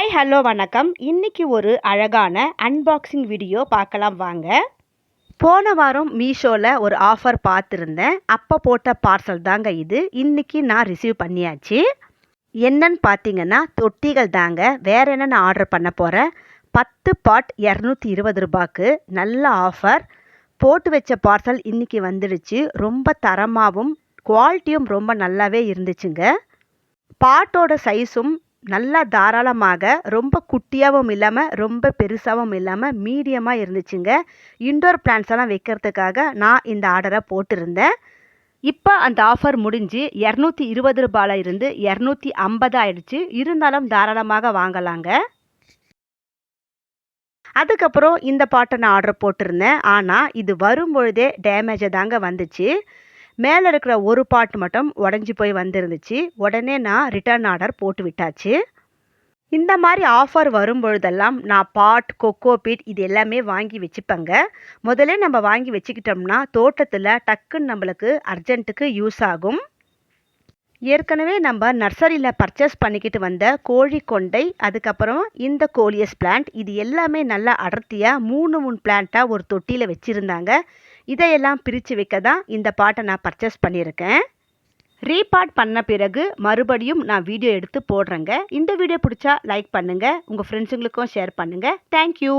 Hi hello வணக்கம். இன்னைக்கு ஒரு அழகான அன்பாக்சிங் வீடியோ பார்க்கலாம் வாங்க. போன வாரம் மீஷோவில் ஒரு ஆஃபர் பார்த்துருந்தேன். அப்போ போட்ட பார்சல் தாங்க இது. இன்னைக்கு நான் ரிசீவ் பண்ணியாச்சு. என்னன்னு பார்த்தீங்கன்னா தொட்டிகள் தாங்க. வேற என்ன நான் ஆர்டர் பண்ண போகிறேன் பத்து பாட் இரநூத்தி இருபது ரூபாய்க்கு நல்ல ஆஃபர் போட்டு வச்ச பார்சல் இன்னைக்கு வந்துடுச்சு. ரொம்ப தரமாகவும் குவாலிட்டியும் ரொம்ப நல்லாவே இருந்துச்சுங்க. பாட்டோட சைஸும் நல்லா தாராளமாக ரொம்ப குட்டியாகவும் இல்லாமல் ரொம்ப பெருசாகவும் இல்லாமல் மீடியமாக இருந்துச்சுங்க. இன்டோர் பிளான்ஸ் எல்லாம் வைக்கிறதுக்காக நான் இந்த ஆர்டரை போட்டிருந்தேன். இப்போ அந்த ஆஃபர் முடிஞ்சு இரநூத்தி இருபது ரூபாயில் இருந்து இரநூத்தி ஐம்பது ஆயிடுச்சு. இருந்தாலும் தாராளமாக வாங்கலாங்க. அதுக்கப்புறம் இந்த பாட்டை நான் ஆர்டர் போட்டிருந்தேன். ஆனால் இது வரும்பொழுதே டேமேஜை தாங்க வந்துச்சு. மேலே இருக்கிற ஒரு பாட் மட்டும் உடஞ்சி போய் வந்துருந்துச்சு. உடனே நான் ரிட்டர்ன் ஆர்டர் போட்டு விட்டாச்சு. இந்த மாதிரி ஆஃபர் வரும்பொழுதெல்லாம் நான் பாட் கொக்கோ பீட் இது எல்லாமே வாங்கி வச்சுப்பேங்க. முதல்ல நம்ம வாங்கி வச்சுக்கிட்டோம்னா தோட்டத்தில் டக்குன்னு நம்மளுக்கு அர்ஜென்ட்டுக்கு யூஸ் ஆகும். ஏற்கனவே நம்ம நர்சரியில் பர்ச்சேஸ் பண்ணிக்கிட்டு வந்த கோழி கொண்டை அதுக்கப்புறம் இந்த கோலியஸ் பிளான்ட் இது எல்லாமே நல்லா அடர்த்தியாக மூணு மூணு பிளான்ட்டாக ஒரு தொட்டியில் வச்சுருந்தாங்க. இதையெல்லாம் பிரித்து வைக்க தான் இந்த பாட்டை நான் பர்ச்சேஸ் பண்ணியிருக்கேன். ரீபார்ட் பண்ண பிறகு மறுபடியும் நான் வீடியோ எடுத்து போடுறேங்க. இந்த வீடியோ பிடிச்சா லைக் பண்ணுங்கள் உங்கள் ஃப்ரெண்ட்ஸுங்களுக்கும் ஷேர் பண்ணுங்கள் தேங்க்யூ